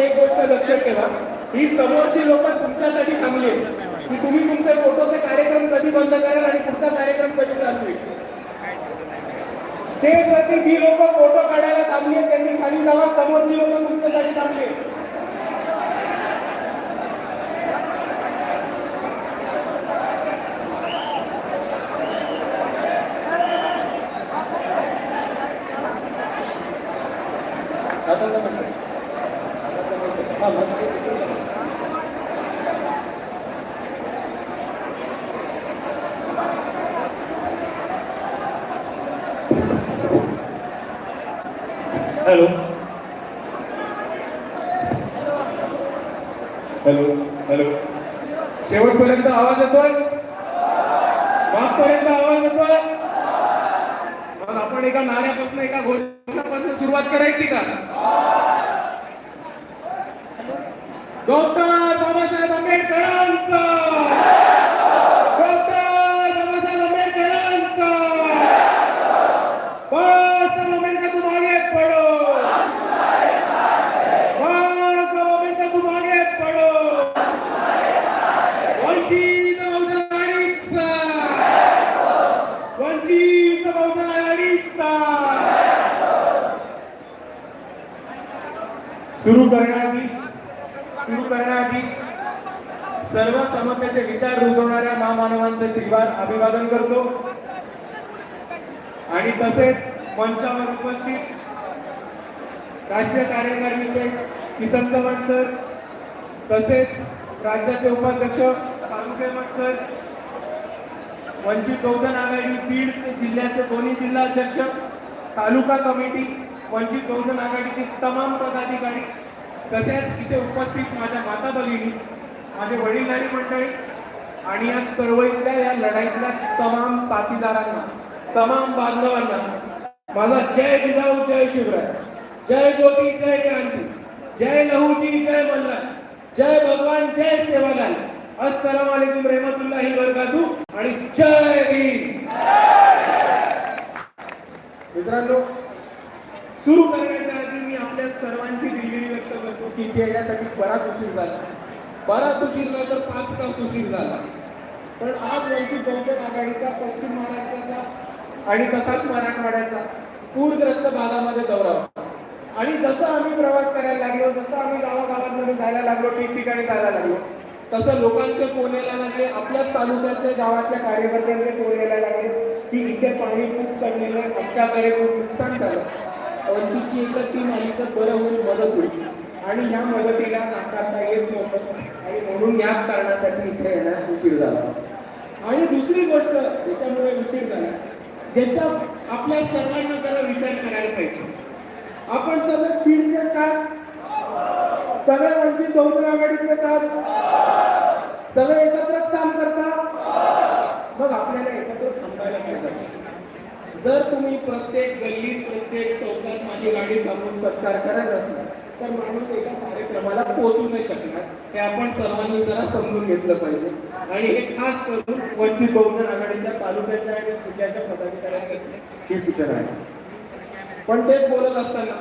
एक गोष्ट लक्षात ठेवा. ही समोरची लोक तुमच्यासाठी थांबली आहेत. की तुम्ही तुमचे फोटोचे कार्यक्रम कधी बंद कराल आणि पुढचा कार्यक्रम कधी चालू होईल स्टेजवरती जी लोक फोटो काढायला थांबली आहेत त्यांनी खाली जावा. समोरची लोक तुमच्यासाठी थांबली आहेत आता जमलं. हा, मग. Hello hello hello. शेवटपर्यंत आवाज येतोय? मागपर्यंत आवाज येतोय? मग आपण एका नाण्यापासून एका घोषणापासून सुरुवात करायची का? डॉक्टर बाबासाहेब आंबेडकरांचा डॉक्टर बाबासाहेब आंबेडकरांचा बस आंबेडकर तुम आगे पढ़ो बस आंबेडकर तुम आगे पढ़ो वंचित बहुजन आघाडीचा वंचित बहुजन आघाडीचा सुरू करण्याआधी सुरू करण्याआधी सर्व समतेचे विचार रुजवणाऱ्या महामानवांचे त्रिवार अभिवादन करतो. आणि तसेच मंचावर उपस्थित राष्ट्रीय कार्यकारिणीचे किसन चव्हाण सर तसेच राज्याचे उपाध्यक्ष तालुके सर वंचित बहुजन आघाडी बीडचे जिल्ह्याचे दोन्ही जिल्हा अध्यक्ष तालुका कमिटी वंचित बहुजन आघाडीचे तमाम पदाधिकारी तसेच इथे उपस्थित माझ्या माता भगिनी माझे वडीलधारी मंडळी आणि या चळवळीतल्या या लढाईतल्या तमाम साथीदारांना तमाम बांधवांना माझा जय जिजाऊ जय शिवराय. जय ज्योती जय क्रांती. जय लहूजी जय मल्हार. जय भगवान जय सेवालाल. अस्सलाम वालेकुम रहमतुल्लाहि वरकातू आणि जय भीम. मित्रांनो सुरू करण्या आपल्या सर्वांची दिलगिरी व्यक्त करतो की इथे येण्यासाठी बराच उशीर झाला. बराच उशीर नाही तर पाच तास उशीर झाला. पण आज वंचित बहुजन आघाडीचा पश्चिम महाराष्ट्राचा आणि तसाच मराठवाड्याचा पूरग्रस्त भागामध्ये दौरा होता. आणि जसं आम्ही प्रवास करायला लागलो जसं आम्ही गावागावांमध्ये जायला लागलो ठिकठिकाणी जायला लागलो तसं लोकांचे फोन यायला लागले आपल्याच तालुक्याचे गावाच्या कार्यकर्त्यांचे फोन यायला लागले की इथे पाणी खूप चढलेलं आमच्याकडे खूप नुकसान झालं. वंचितची एकच टीम आली तर बरं होईल मदत होईल. आणि ह्या मदतीला नाकारता येत नव्हतं. आणि म्हणून याच कारणासाठी इथे येण्यास उशीर झाला. आणि दुसरी गोष्ट ज्याच्यामुळे उशीर झाला. ज्याचा आपल्या सर्वांना जरा विचार करायला पाहिजे. आपण सगळं तीनचे का सगळे म्हणजे वंचित बहुजन आघाडीचे का सगळे एकत्रच काम करता. मग आपल्याला एकत्र थांबायला पाहिजे जर तुम्ही प्रत्येक गल्लीत प्रत्येक चौकात माझी गाडी थांबून सत्कार करत असणार तर माणूस एका कार्यक्रमाला पोहोचू नाही शकणार. हे आपण सर्वांनी जरा समजून घेतलं पाहिजे. आणि हे खास करून वंचित बहुजन आघाडीच्या तालुक्याच्या आणि जिल्ह्याच्या पदाधिकाऱ्यांकडे ही सूचना आहे. पण तेच बोलत असताना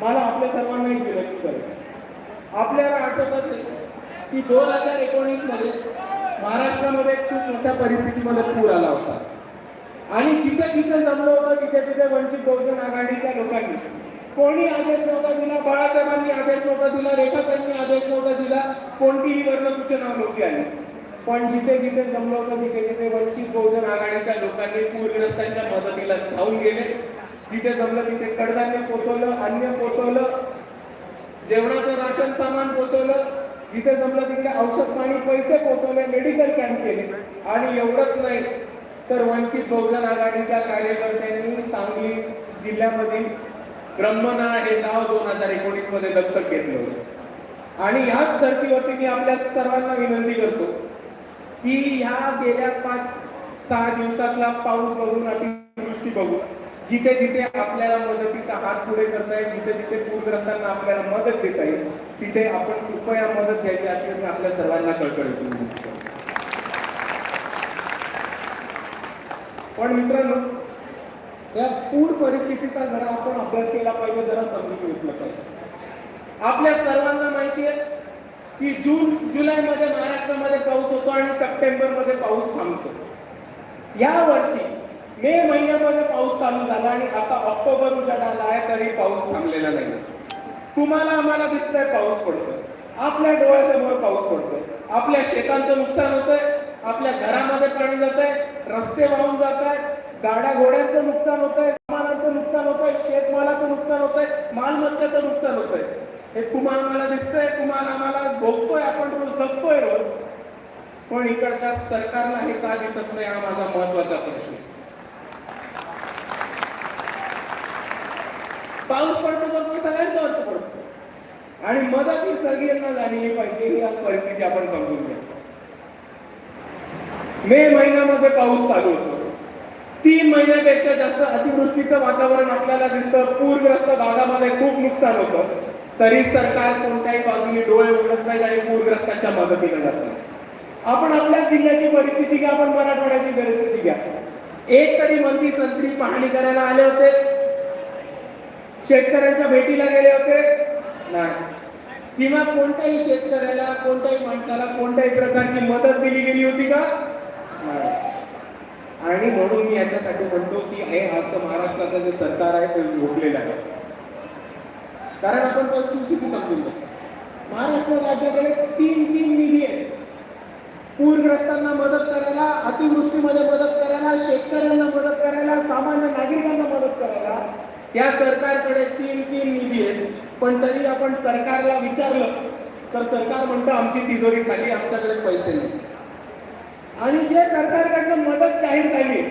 मला आपल्या सर्वांना एक विनंती करत. आपल्याला आठवतात की दोन हजार एकोणीसमध्ये महाराष्ट्रामध्ये खूप मोठ्या परिस्थितीमध्ये पूर आला होता. आणि जिथे जिथे जमलं होतं तिथे तिथे वंचित बहुजन आघाडीच्या लोकांनी. कोणी आदेश नव्हता दिला बाळासाहेबांनी आदेश नव्हता दिला रेखाताईंनी आदेश नव्हता दिला कोणतीही वर्ण सूचना नव्हती आली. पण जिथे जिथे जमलं होतं तिथे तिथे वंचित बहुजन आघाडीच्या लोकांनी पूरग्रस्तांच्या मदतीला धावून गेले. जिथे जमलं तिथे कडधान्य पोचवलं अन्न पोचवलं जेवणाचं राशन सामान पोचवलं. जिथे जमलं तिथे औषध पाणी पैसे पोचवले मेडिकल कॅम्प केले. आणि एवढंच नाही तर वंचित बहुजन आघाडीच्या कार्यकर्त्यांनी सांगली जिल्ह्यामधील ब्रह्मना हे गाव दोन हजार एकोणीसमध्ये दत्तक घेतलं होतं. आणि ह्याच धर्तीवरती मी आपल्या सर्वांना विनंती करतो की ह्या गेल्या पाच सहा दिवसातला पाऊस बघून अतिवृष्टी बघून जिथे जिथे आपल्याला मदतीचा हात पुढे करता येईल जिथे जिथे पूरग्रस्तांना आपल्याला मदत देता येईल तिथे आपण कृपया मदत द्यायची अशी मी आपल्या सर्वांना कळकळीची विनंती पण मित्रांनो या पूर परिस्थितीचा जरा आपण अभ्यास केला पाहिजे जरा समजून घेतलं पाहिजे आपल्या सर्वांना माहिती आहे की जून जुलैमध्ये महाराष्ट्रामध्ये पाऊस होतो आणि सप्टेंबरमध्ये पाऊस थांबतो. या वर्षी मे महिन्यामध्ये पाऊस चालू झाला आणि आता ऑक्टोबर उजाड आला आहे तरी पाऊस थांबलेला नाही. तुम्हाला आम्हाला दिसतंय पाऊस पडतोय. आपल्या डोळ्यासमोर पाऊस पडतोय. आपल्या शेतांचं नुकसान होतंय. आपल्या घरामध्ये पाणी जात आहे रस्ते वाहून जात आहेत. गाड्या घोड्यांचं नुकसान होत आहे सामानाचं नुकसान होत आहे शेतमालाचं नुकसान होत आहे मालमत्तेचं नुकसान होत आहे. हे तुम्हाला आम्हाला दिसतंय तुम्हाला आम्हाला भोगतोय आपण रोज जगतोय रोज. पण इकडच्या सरकारला हे का दिसत नाही हा माझा महत्त्वाचा प्रश्न पाऊस पडतो तर तो सगळ्यांचा अर्थ पडतो. आणि मदत ही सगळ्यांना झालेली पाहिजे ही आज परिस्थिती आपण समजून घ्या. मे महिन्यामध्ये पाऊस चालू होतो. तीन महिन्यापेक्षा जास्त अतिवृष्टीचं वातावरण आपल्याला दिसतं. पूरग्रस्त भागामध्ये खूप नुकसान होतं. तरी सरकार कोणत्याही बाजूने डोळे उघडत नाही आणि पूरग्रस्तांच्या मदतीला जात नाही. आपण आपल्या जिल्ह्याची परिस्थिती घ्या आपण मराठवाड्याची परिस्थिती घ्या. एक तरी मंत्री संत्री पाहणी करायला आले होते. शेतकऱ्यांच्या भेटीला गेले होते. नाही. किंवा कोणत्याही शेतकऱ्याला कोणत्याही माणसाला कोणत्याही प्रकारची मदत दिली गेली होती का? आणि म्हणून मी याच्यासाठी म्हणतो की हे आज तर महाराष्ट्राचं जे सरकार आहे ते झोपलेलं आहे. कारण आपण परिस्थिती समजून घ्या. महाराष्ट्र राज्याकडे तीन तीन निधी आहेत. पूरग्रस्तांना मदत करायला अतिवृष्टीमध्ये मदत करायला शेतकऱ्यांना मदत करायला सामान्य नागरिकांना मदत करायला या सरकारकडे तीन तीन निधी आहेत. पण तरी आपण सरकारला विचारलं तर सरकार म्हणतं आमची तिजोरी खाली आमच्याकडे पैसे नाही. आणि जे सरकारकडनं मदत जाहीर झाली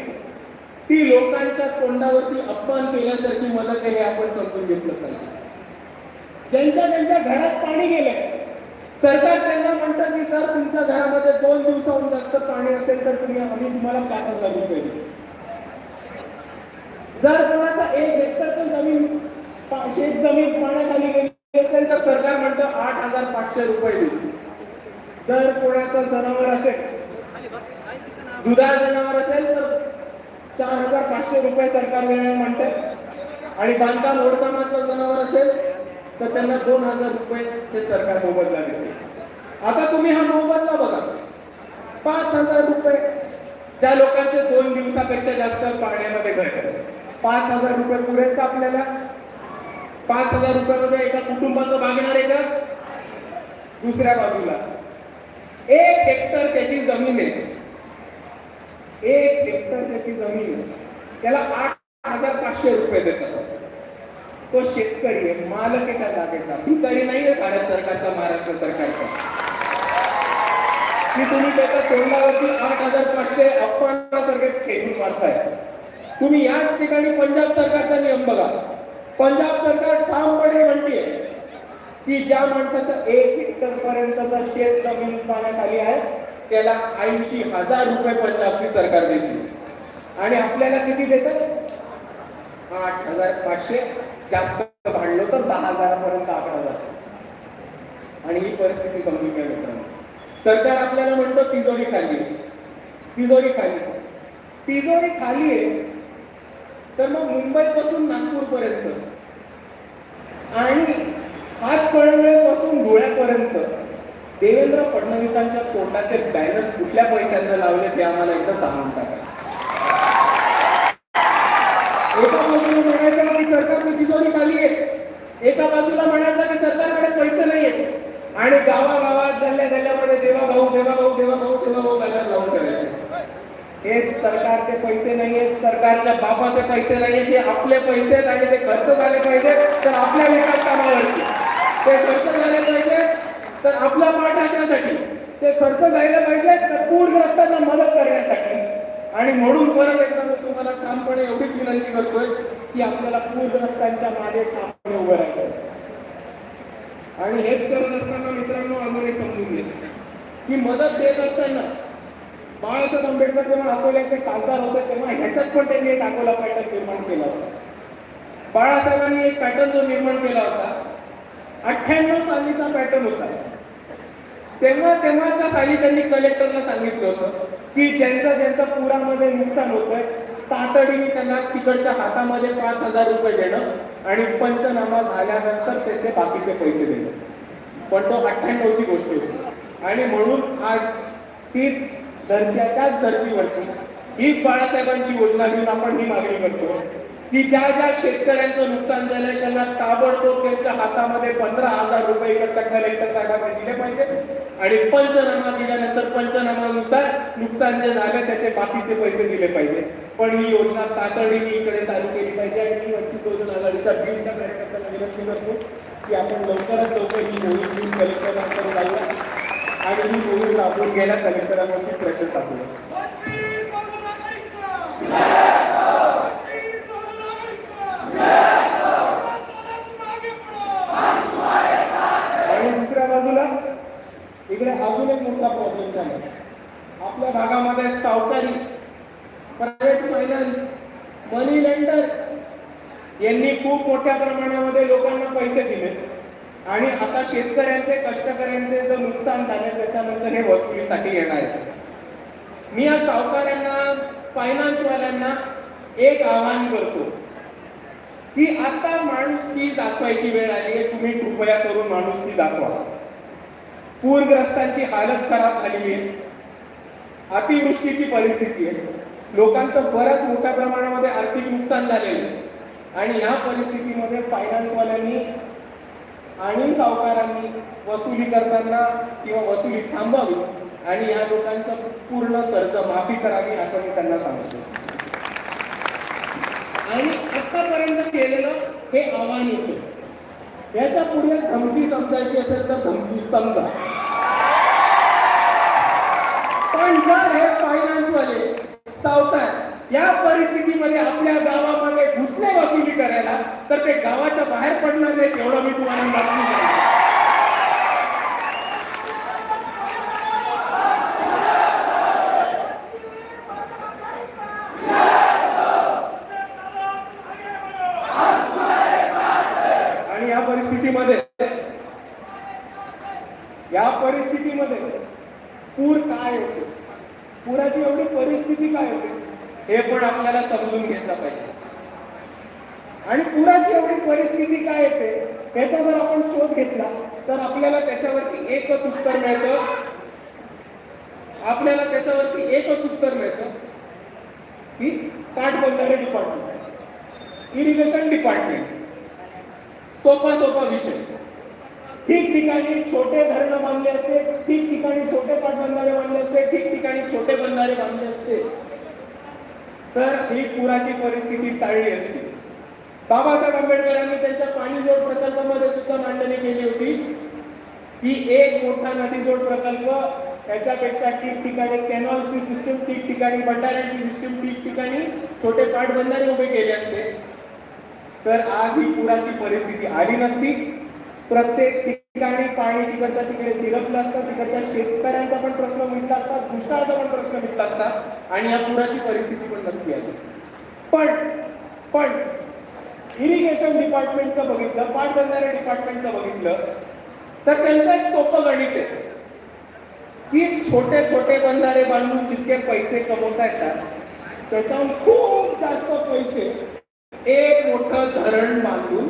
ती लोकांच्या तोंडावरती अपमान केल्यासारखी मदत आहे हे आपण समजून घेतलं पाहिजे. ज्यांच्या ज्यांच्या घरात पाणी गेलंय सरकार त्यांना म्हणतं की सर तुमच्या घरामध्ये दोन दिवसाहून जास्त पाणी असेल तर तुम्ही आम्ही तुम्हाला पाच हजार रुपये देऊ. जर कोणाचा एक हेक्टरचं जमीन शेत जमीन पाण्याखाली गेली असेल तर सरकार म्हणतं आठ हजार पाचशे रुपये देऊ. जर कोणाचं जनावर असेल दुधाळ जनावर असेल तर चार हजार पाचशे रुपये सरकार देणार म्हणते आणि बांधकाम ओढकामाचं जनावर असेल तर त्यांना दोन हजार रुपये ते सरकार मोबदला देते. आता तुम्ही हा मोबदला बघा. पाच हजार रुपये ज्या लोकांचे दोन दिवसापेक्षा जास्त पाण्यामध्ये घर पाच हजार रुपये पुरेत का आपल्याला? पाच हजार रुपयामध्ये एका कुटुंबाचं भागणार आहे का? दुसऱ्या बाजूला. एक हेक्टर त्याची जमीन आहे. एक हेक्टर त्याची जमीन आहे. त्याला आठ हजार पाचशे रुपये देतात. तो शेतकरी आहे मालक आहे त्या जागेचा. भिकारी नाही आहे भारत सरकारचा महाराष्ट्र सरकारचा. की तुम्ही त्याच्या तोंडावरती आठ हजार पाचशे अपमानासारखे फेकून मारताय. तुम्ही याच ठिकाणी पंजाब सरकारचा नियम बघा. पंजाब सरकार ठामपणे म्हणते की ज्या माणसाचं एक हेक्टर पर्यंतचा शेत जमीन पाण्याखाली आहे त्याला ऐंशी हजार रुपये पंजाबची सरकार देते आणि आपल्याला किती देतात? आठ हजार पाचशे. जास्त भांडलो तर दहा हजारापर्यंत आकडा जातो आणि ही परिस्थिती समजून घ्या मित्रांनो. सरकार आपल्याला म्हणतो तिजोरी खाली आहे. तिजोरी खाली तिजोरी खाली आहे. तर मग मुंबईपासून नागपूरपर्यंत आणि हात हातकळंगळेपासून धुळ्यापर्यंत देवेंद्र फडणवीसांच्या तोंडाचे बॅनर्स कुठल्या पैशांना लावले ते आम्हाला एकदा सांगून टाका. एका बाजूला म्हणायचं की सरकारची तिजोरी खाली आहे. एका बाजूला म्हणायचं की सरकारकडे पैसे नाही आहेत आणि गावागावात गल्ल्या गल्ल्यामध्ये देवा भाऊ देवा भाऊ देवा भाऊ देवा भाऊ बॅनर लावून करायचे. हे सरकारचे पैसे नाही आहेत सरकारच्या बापाचे पैसे नाही आहेत हे आपले पैसे आहेत आणि ते खर्च झाले पाहिजे तर आपल्या विकास कामावरती. ते खर्च झाले पाहिजे तर आपल्या पाठ राखण्यासाठी ते खर्च जायला पाहिजे तर पूरग्रस्तांना मदत करण्यासाठी. आणि म्हणून परत एकदा मी तुम्हाला ठामपणे एवढीच विनंती करतोय की आपल्याला पूरग्रस्तांच्या मागे ठामपणे उभं राहायचं. आणि हेच करत असताना मित्रांनो अजून एक समजून घे की मदत देत असताना बाळासाहेब आंबेडकर जेव्हा अकोल्याचे खासदार होते तेव्हा ह्याच्यात पण त्यांनी एक अकोला पॅटर्न निर्माण केला होता. बाळासाहेबांनी एक पॅटर्न जो निर्माण केला होता अठ्ठ्याण्णव सालीचा पॅटर्न होता. तेव्हा तेव्हाच्या साली त्यांनी कलेक्टरला सांगितलं होतं की ज्यांचं ज्यांचं पुरामध्ये नुकसान होतंय तातडीने त्यांना तिकडच्या हातामध्ये पाच हजार रुपये देणं आणि पंचनामा झाल्यानंतर त्याचे बाकीचे पैसे देणं. पण तो अठ्ठ्याण्णवची गोष्ट होती. आणि म्हणून आज तीच धरती त्याच धर्तीवरती हीच बाळासाहेबांची योजना घेऊन आपण ही मागणी करतो. की ज्या ज्या शेतकऱ्यांचं नुकसान झालंय त्यांना ताबडतोब त्यांच्या हातामध्ये पंधरा हजार रुपये इकडच्या कलेक्टर साहेबांना दिले पाहिजे. आणि पंचनामा दिल्यानंतर पंचनामानुसार नुकसान जे झालं त्याचे बाकीचे पैसे दिले पाहिजे. पण ही योजना तातडीने इकडे चालू केली पाहिजे आणि मी वंचित बहुजन आघाडीच्या बीडच्या कार्यकर्त्यांना विनंती करतो की आपण लवकरात लवकर ही मोहीम घेऊन कलेक्टरांकडे जाऊया आणि ही मोहीम राबवून घ्यायला कलेक्टरांवरती प्रेशर टाकूया वकील बहुजन आघाडीचा वकील बहुजन आघाडीचा मागे पडो आणि दुसऱ्या बाजूला इकडे अजून एक मोठा प्रॉब्लेम झाला. आपल्या भागामध्ये सावकारी प्रायव्हेट फायनान्स मनी लेंडर यांनी खूप मोठ्या प्रमाणामध्ये लोकांना पैसे दिले. आणि आता शेतकऱ्यांचे कष्टकऱ्यांचे जो नुकसान झाले त्याच्यानंतर हे वसुलीसाठी येणार आहे. मी या सावकाऱ्यांना फायनान्सवाल्यांना एक आवाहन करतो. की आता माणूस ती दाखवायची वेळ आली आहे तुम्ही कृपया करून माणूस ती दाखवा. पूरग्रस्तांची हालत खराब झालेली आहे. अतिवृष्टीची परिस्थिती आहे. लोकांचं बऱ्याच मोठ्या प्रमाणामध्ये आर्थिक नुकसान झालेलं आहे. आणि ह्या परिस्थितीमध्ये फायनान्सवाल्यांनी आणि सावकारांनी वसुली करताना किंवा वसुली थांबावी आणि या लोकांचं पूर्ण कर्ज माफी करावी असं मी त्यांना सांगतो. आणि आतापर्यंत केलेलं हे आव्हान येतं. याच्यापुढे धमकी समजायची असेल तर धमकी समजा. पण जर हे फायनान्सवाले सावकार या परिस्थितीमध्ये आपल्या गावामध्ये घुसणे वसुली करायला तर ते गावाच्या बाहेर पडणार नाहीत एवढं मी तुम्हाला नक्की सांगतो आणि या परिस्थितीमध्ये या परिस्थितीमध्ये पूर काय होते पुराची एवढी परिस्थिती काय होते हे पण आपल्याला समजून घेतलं पाहिजे आणि पुराची एवढी परिस्थिती काय येते त्याचा जर आपण शोध घेतला तर आपल्याला त्याच्यावरती एकच उत्तर मिळतं आपल्याला त्याच्यावरती एकच उत्तर मिळतं की पाटबंधारे डिपार्टमेंट इरिगेशन डिपार्टमेंट सोपा सोपा विषय. ठिकठिकाणी छोटे धरण बांधले असते ठिकठिकाणी छोटे पाटबंधारे बांधले असते ठिकठिकाणी छोटे बंधारे बांधले असते. तर ही पुराची परिस्थिती टाळली असती. बाबासाहेब आंबेडकरांनी त्यांच्या पाणी जोड प्रकल्पामध्ये सुद्धा मांडणी केली होती. की एक मोठा नदी जोड प्रकल्प त्याच्यापेक्षा ठिकठिकाणी कॅनॉलची सिस्टीम ठिकठिकाणी भंडाऱ्यांची सिस्टीम ठिकठिकाणी छोटे पाठबंधारे उभे केले असते. तर आज ही पुराची परिस्थिती आली नसती. प्रत्येक ठिकाणी पाणी तिकडच्या तिकडे झिरपलं असतं तिकडच्या शेतकऱ्यांचा पण प्रश्न मिटला असता दुष्काळाचा पण प्रश्न मिटला असता आणि या पुराची परिस्थिती पण नसती आली. पण पण इरिगेशन डिपार्टमेंटचं बघितलं पाटबंधारे डिपार्टमेंटचं बघितलं तर त्यांचं एक सोपं गणित आहे. की छोटे छोटे बंधारे बांधून जितके पैसे कमवता येतात त्याच्याहून खूप जास्त पैसे एक मोठं धरण बांधून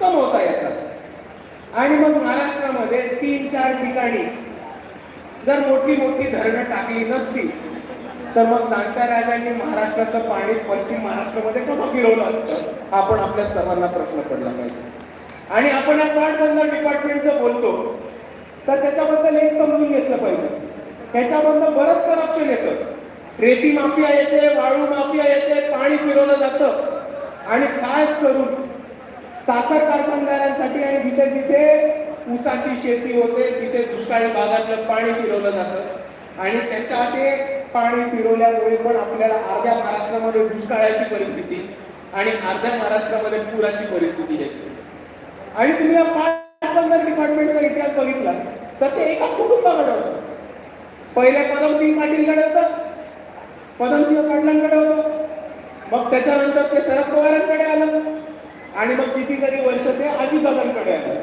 कमवता येतात. आणि मग महाराष्ट्रामध्ये तीन चार ठिकाणी जर मोठी मोठी धरणं टाकली नसती तर मग जाणत्या राजांनी महाराष्ट्राचं पाणी पश्चिम महाराष्ट्रामध्ये कसं फिरवलं असतं? आपण आपल्या सर्वांना प्रश्न पडला पाहिजे. आणि आपण या पाटबंदर डिपार्टमेंटचं बोलतो. तर त्याच्याबद्दल एक समजून घेतलं पाहिजे. त्याच्याबद्दल बरंच करप्शन येतं. रेती माफिया येते वाळू माफिया येते पाणी फिरवलं जातं. आणि खास करून साखर कारखानदारांसाठी आणि जिथे जिथे ऊसाची शेती होते तिथे दुष्काळी भागातलं पाणी फिरवलं जातं. आणि त्याच्या ते पाणी फिरवल्यामुळे पण आपल्याला अर्ध्या महाराष्ट्रामध्ये दुष्काळाची परिस्थिती आणि अर्ध्या महाराष्ट्रामध्ये पुराची परिस्थिती आहे आणि तुम्ही या पंधरा डिपार्टमेंटचा इतिहास बघितला. तर ते एकाच कुटुंबाकडं होतं. पहिले पदमसिंग पाटीलकडे होतं. पदमसिंह पाटलांकडे होतं. मग त्याच्यानंतर ते शरद पवारांकडे आलं. आणि मग कितीतरी वर्ष ते अजितदादांकडे आलं.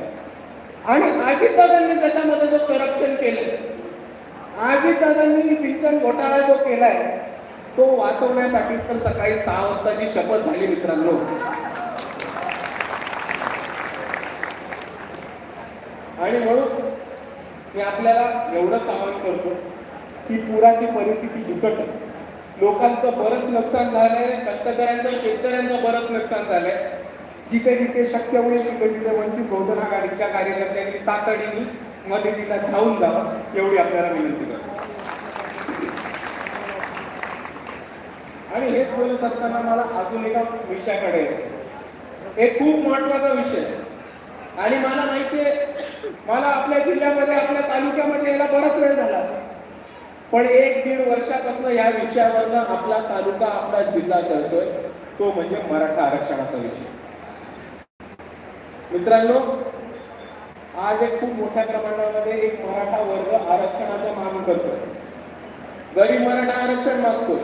आणि अजितदादांनी त्याच्यामध्ये जो करप्शन केलं अजितदादांनी सिंचन घोटाळा जो केलाय तो वाचवण्यासाठीच तर सकाळी सहा वाजताची शपथ झाली मित्रांनो. आणि म्हणून मी आपल्याला एवढंच आवाहन करतो की पुराची परिस्थिती बिकट आहे. लोकांचं बरंच नुकसान झालंय कष्टकऱ्यांचं शेतकऱ्यांचं बरंच नुकसान झालंय. जिथे जिथे शक्य होईल तिथे तिथे वंचित बहुजन आघाडीच्या कार्यकर्त्यांनी तातडीने मदतीला धावून जावं एवढी आपल्याला विनंती करतो. आणि हेच बोलत असताना मला अजून एका विषयाकडे यायचं एक खूप महत्त्वाचा विषय आणि मला माहितीये मला आपल्या जिल्ह्यामध्ये आपल्या तालुक्यामध्ये यायला बराच वेळ झाला. पण एक दीड वर्षापासून या विषयावरनं आपला तालुका आपला जिल्हा जळतोय तो म्हणजे मराठा आरक्षणाचा विषय. मित्रांनो आज एक खूप मोठ्या प्रमाणामध्ये एक मराठा वर्ग आरक्षणाचा मागणी करतोय. गरीब मराठा आरक्षण मागतो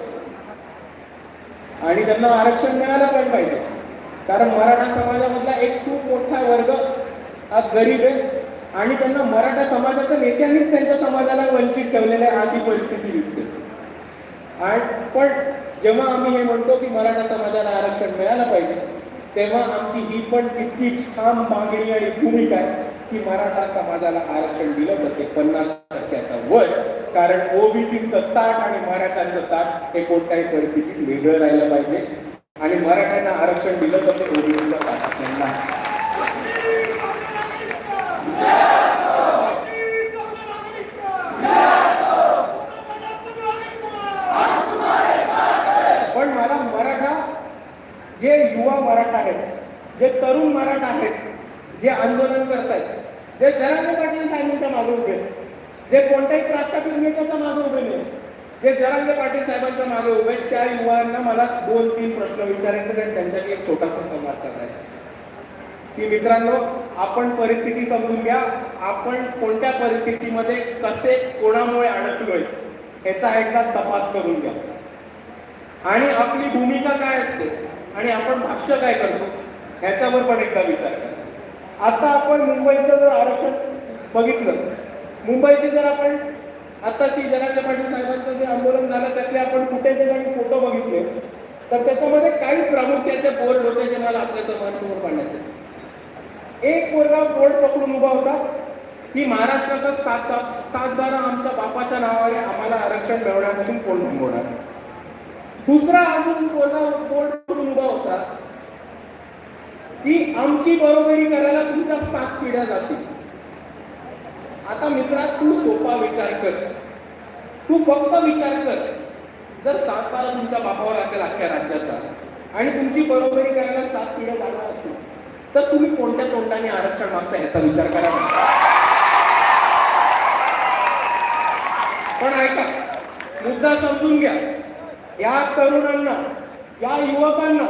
आणि त्यांना आरक्षण मिळालं पण पाहिजे. कारण मराठा समाजामधला एक खूप मोठा वर्ग हा गरीब आहे आणि त्यांना मराठा समाजाच्या नेत्यांनीच त्यांच्या समाजाला वंचित ठेवलेलं आहे आज ही परिस्थिती दिसते. आणि पण जेव्हा आम्ही हे म्हणतो की मराठा समाजाला आरक्षण मिळालं पाहिजे तेव्हा आमची ही पण तितकीच ठाम मागणी आणि भूमिका आहे की मराठा समाजाला आरक्षण दिलं जाते पन्नास टक्क्याचा वर कारण ओबीसीचं ताट आणि मराठ्यांचं ताट हे कोणत्याही परिस्थितीत वेगळं राहिलं पाहिजे. आणि मराठ्यांना आरक्षण दिलं तर ते ओबीसीचं ताट नाही. जे युवा मराठा आहेत जे तरुण मराठा आहेत जे आंदोलन करत आहेत जे जरांगे पाटील साहेबांच्या मागे उभे आहेत, जे कोणत्याही प्रस्थापित नेत्याच्या मागे उभे नाही जे जरांगे पाटील साहेबांच्या मागे उभे आहेत त्या युवांना मला दोन तीन प्रश्न विचारायचे आणि त्यांच्याशी एक छोटासा संवाद साधायचा की मित्रांनो आपण परिस्थिती समजून घ्या. आपण कोणत्या परिस्थितीमध्ये कसे कोणामुळे अडकलोय याचा एकदा तपास करून घ्या. आणि आपली भूमिका काय असते? आणि आपण भाष्य काय करतो? ह्याच्यावर पण एकदा विचार करा. आता आपण मुंबईचं जर आरक्षण बघितलं मुंबईची जर आपण आताची जरांगे पाटील साहेबांचं जे आंदोलन झालं त्यातले आपण फुटेज आणि फोटो बघितले तर त्याच्यामध्ये काही प्रामुख्याचे बोर्ड होते जे मला आपल्यासमोर पाडण्याचे. एक पोरगा बोर्ड पकडून उभा होता. की महाराष्ट्राचा सात सात बारा आमच्या बापाच्या नावाने आम्हाला आरक्षण मिळवण्यापासून कोण थांबवणार दुसरा अजून पोरगा बोर्ड पकडून उभा होता? की आमची बरोबरी करायला तुमच्या सात पिढ्या जातील. आता मित्रा तू सोपा विचार कर. तू फक्त विचार कर. जर सात बारा तुमच्या बापावर असेल अख्ख्या राज्याचा आणि तुमची बरोबरी करायला सात पिढ्या जाणार असतील तर तुम्ही कोणत्या तोंडाने आरक्षण मागता ह्याचा विचार करा पण ऐका मुद्दा समजून घ्या. या तरुणांना या युवकांना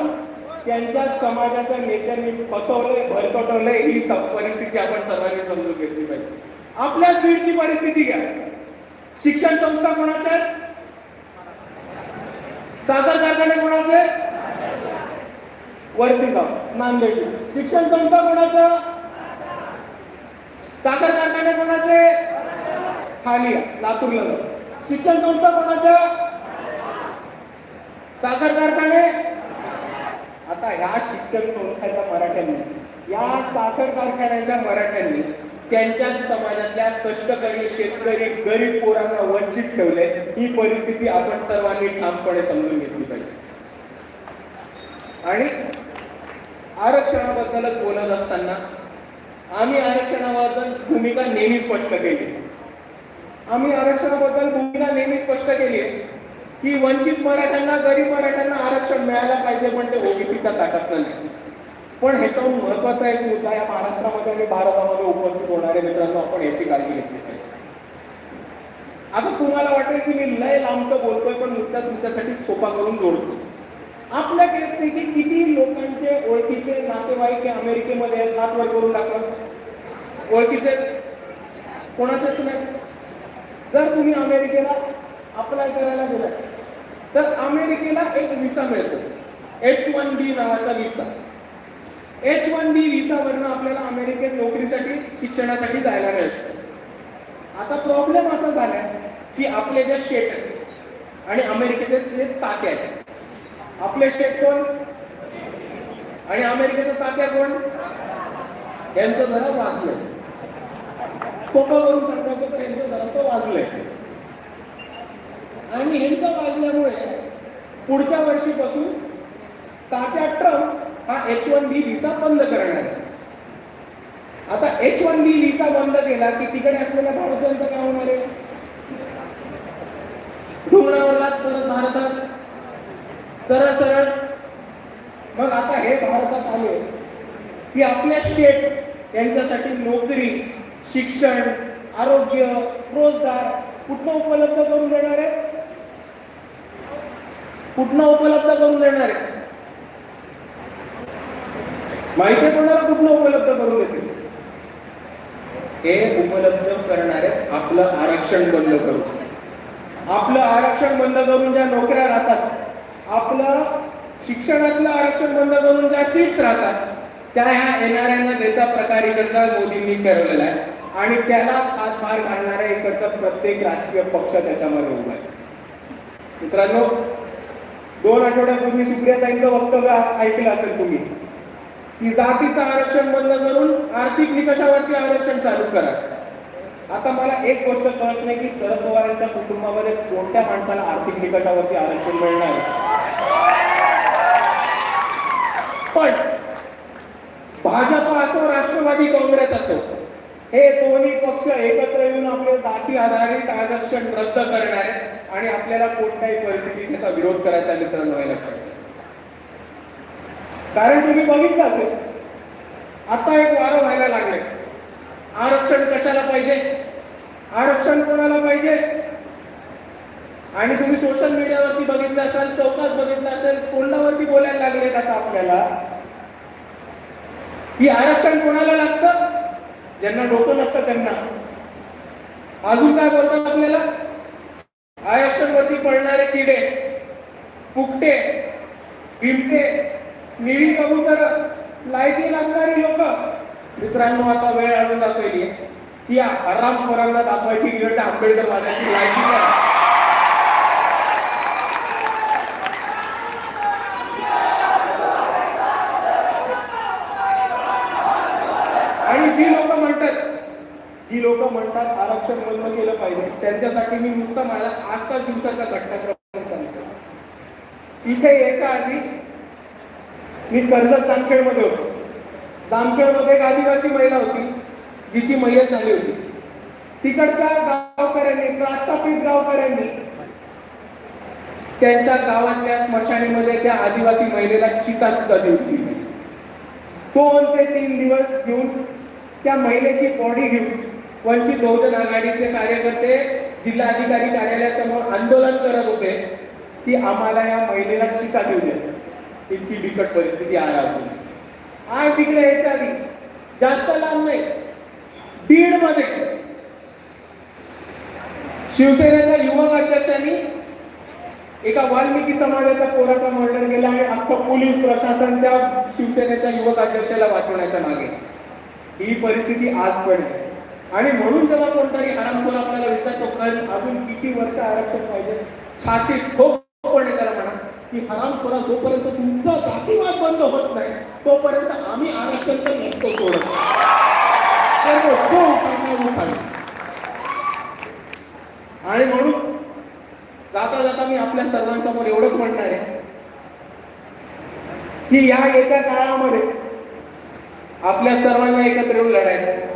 त्यांच्या समाजाच्या नेत्यांनी फसवलंय भरकटवलंय ही परिस्थिती आपण सर्वांनी समजून घेतली पाहिजे. आपल्याच बीडची परिस्थिती घ्या. शिक्षण संस्था कोणाच्या आहेत साखर कारखाने कोणाचे वरती जाऊ नांदेड शिक्षण संस्था कोणाचं साखर कारखाने कोणाचे? खाली लातूर लातूरला शिक्षण संस्था कोणाच्या साखर कारखाने आता ह्या शिक्षण संस्थांच्या मराठ्यांनी या साखर कारखान्याच्या मराठ्यांनी त्यांच्याच समाजातल्या कष्टकरी शेतकरी गरीब पोरांना वंचित ठेवले. ही परिस्थिती आपण सर्वांनी ठामपणे समजून घेतली पाहिजे. आणि आरक्षणाबद्दलच बोलत असताना आम्ही आरक्षणाबद्दल भूमिका नेहमी स्पष्ट केली. आम्ही आरक्षणाबद्दल भूमिका नेहमी स्पष्ट केली आहे. की वंचित मराठ्यांना गरीब मराठ्यांना आरक्षण मिळायला पाहिजे पण ते ओबीसीच्या ताटात नाही. पण ह्याच्यावर महत्त्वाचा एक मुद्दा या महाराष्ट्रामध्ये आणि भारतामध्ये उपस्थित होणारे मित्रांनो आपण याची काळजी घेतली पाहिजे. आता तुम्हाला वाटेल की मी लय लांबचं बोलतोय पण मुद्दा तुमच्यासाठी सोपा करून जोडतो. आपल्या पैकी किती लोकांचे ओळखीचे नातेवाईक हे अमेरिकेमध्ये आहेत हात वर करून दाखवा. ओळखीचे कोणाचेच नाही. जर तुम्ही अमेरिकेला अप्लाय करायला गेला तर अमेरिकेला एक विसा मिळतो. एच वन बी नावाचा विसा एच वन बी विसावरनं आपल्याला अमेरिकेत नोकरीसाठी शिक्षणासाठी जायला मिळतं. आता प्रॉब्लेम असा झालाय की आपले जे शेट आहेत आणि अमेरिकेचे जे तात्या आहेत आपले शेट कोण? आणि अमेरिकेचे तात्या कोण? यांचं जरा वाजलंय. सोपं करून सांगायचं तर यांचं जरासं वाजलंय. आणि यांचं वाजल्यामुळे पुढच्या वर्षीपासून तात्या ट्रम्प हा एच वन बी व्हिसा बंद करणार आहे. आता एच वन बी व्हिसा बंद केला की तिकडे असलेल्या भारतीयांचं काय होणार आहे? ढुंगणावरलाच परत भारतात. सरळ सरळ. मग आता हे भारतात आले की आपल्या शेठ यांच्यासाठी नोकरी शिक्षण आरोग्य रोजगार कुठं उपलब्ध करून कुठनं उपलब्ध करून देणार आहे? माहिती कोणाला कुठनं उपलब्ध करून देतील? हे उपलब्ध करणारे आपलं आरक्षण बंद करून. आपलं आरक्षण बंद करून ज्या नोकऱ्या राहतात आपलं शिक्षणातलं आरक्षण बंद करून ज्या सीट्स राहतात त्या ह्या येणाऱ्यांना देता प्रकार इकडचा मोदींनी ठरवलेला आहे. आणि त्यालाच हातभार घालणाऱ्या इकडचा प्रत्येक राजकीय पक्ष त्याच्यामध्ये उभा आहे. मित्रांनो दोन आठवड्यापूर्वी सुप्रियाताईंचं वक्तव्य ऐकलं असेल तुम्ही की जातीचं आरक्षण बंद करून आर्थिक निकषावरती आरक्षण चालू करा आता मला एक गोष्ट कळत नाही की शरद पवारांच्या कुटुंबामध्ये कोणत्या माणसाला आर्थिक निकषावरती आरक्षण मिळणार आहे. पण भाजप असो राष्ट्रवादी काँग्रेस असो हे दोन्ही पक्ष एकत्र येऊन आपले जाती आधारित आरक्षण रद्द करणार आहेत आणि आपल्याला कोणत्याही परिस्थितीत त्याचा विरोध करायचा मित्रांनो हे लक्षात कारण तुम्ही बघितलं असेल आता एक वारं व्हायला लागले आरक्षण कशाला पाहिजे? आरक्षण कोणाला पाहिजे? आणि तुम्ही सोशल मीडियावरती बघितलं असाल चौकात बघितलं असेल तोंडावरती बोलायला लागले आता आपल्याला. की आरक्षण कोणाला लागतं? ज्यांना डोकं नसतं त्यांना. अजून काय बोलतात आपल्याला? आरक्षण वरती पडणारे किडे फुकटे बिमटे निळी कबूतर लायकी नसणारी लोक. मित्रांनो आता वेळ आणून दाखवली ती या हराम पोरांना दाखवायची इरट आंबेडकर वादाची लायकी काय आणि जी लोक म्हणतात जी लोक म्हणतात आरक्षण बंद केलं पाहिजे त्यांच्यासाठी मी नुसतं माझा आजचा दिवसाचा घटनाक्रम इथे याच्या आधी मी कर्जत जामखेडमध्ये होतो. जामखेडमध्ये एक आदिवासी महिला होती जिची मैयत झाली होती. तिकडच्या गावकऱ्यांनी प्रस्थापित गावकऱ्यांनी त्यांच्या गावातल्या स्मशानीमध्ये त्या आदिवासी महिलेला चिता सुद्धा देऊ दिली. दोन ते तीन दिवस घेऊन त्या महिलेची बॉडी घेऊन वंचित बहुजन आघाडीचे कार्यकर्ते जिल्हाधिकारी कार्यालयासमोर आंदोलन करत होते की आम्हाला या महिलेला चिता देऊ द्या. इतकी बिकट परिस्थिती आहे अजून आज इकडे याच्या आधी जास्त लांब नाही बीडमध्ये. शिवसेनेच्या युवक अध्यक्षांनी एका वाल्मिकी समाजाच्या पोराचा मर्डर केला आणि अख्खं पोलीस प्रशासन त्या शिवसेनेच्या युवक अध्यक्षाला वाचवण्याच्या मागे. ही परिस्थिती आज पण आहे. आणि म्हणून जेव्हा कोणतरी हरामखोर आपल्याला विचारतो "पण अजून किती वर्ष आरक्षण पाहिजे? छाती ठोकपणे त्याला म्हणा की हरामखोरा जोपर्यंत तुमचा जातीवाद बंद होत नाही तोपर्यंत आम्ही आरक्षण तर नसतो सोडत. आणि म्हणून जाता जाता मी आपल्या सर्वांसमोर एवढंच म्हणणार आहे की या येत्या काळामध्ये आपल्या सर्वांना एकत्र येऊन लढायचं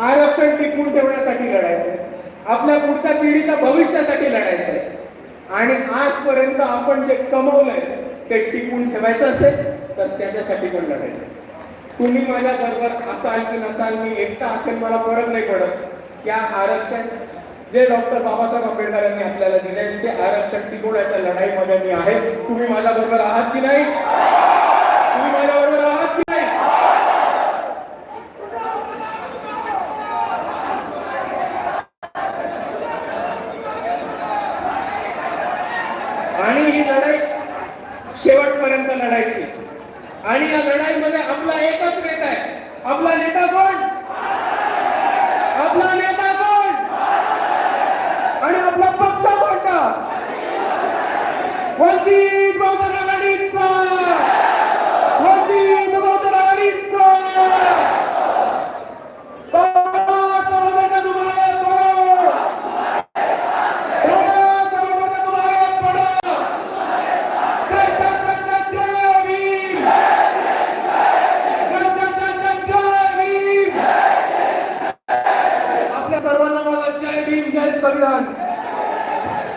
आरक्षण टिकवून ठेवण्यासाठी लढायचं आपल्या पुढच्या पिढीच्या भविष्यासाठी लढायचंय. आणि आजपर्यंत आपण जे कमवलंय ते टिकवून ठेवायचं असेल तर त्याच्यासाठी पण लढायचं तुम्ही माझ्या बरोबर असाल की नसाल मी एकटा असेल मला फरक नाही पडत. या आरक्षण जे डॉक्टर बाबासाहेब आंबेडकर यांनी आपल्याला दिले ते आरक्षण टिकवण्याच्या लढाईमध्ये मी आहे. तुम्ही माझ्या बरोबर आहात की नाही तुम्ही माझ्या बरोबर आहात की नाही आणि ही लढाई शेवटपर्यंत लढायची. आणि या लढाईमध्ये आपला एकच नेता आहे. आपला नेता कोण?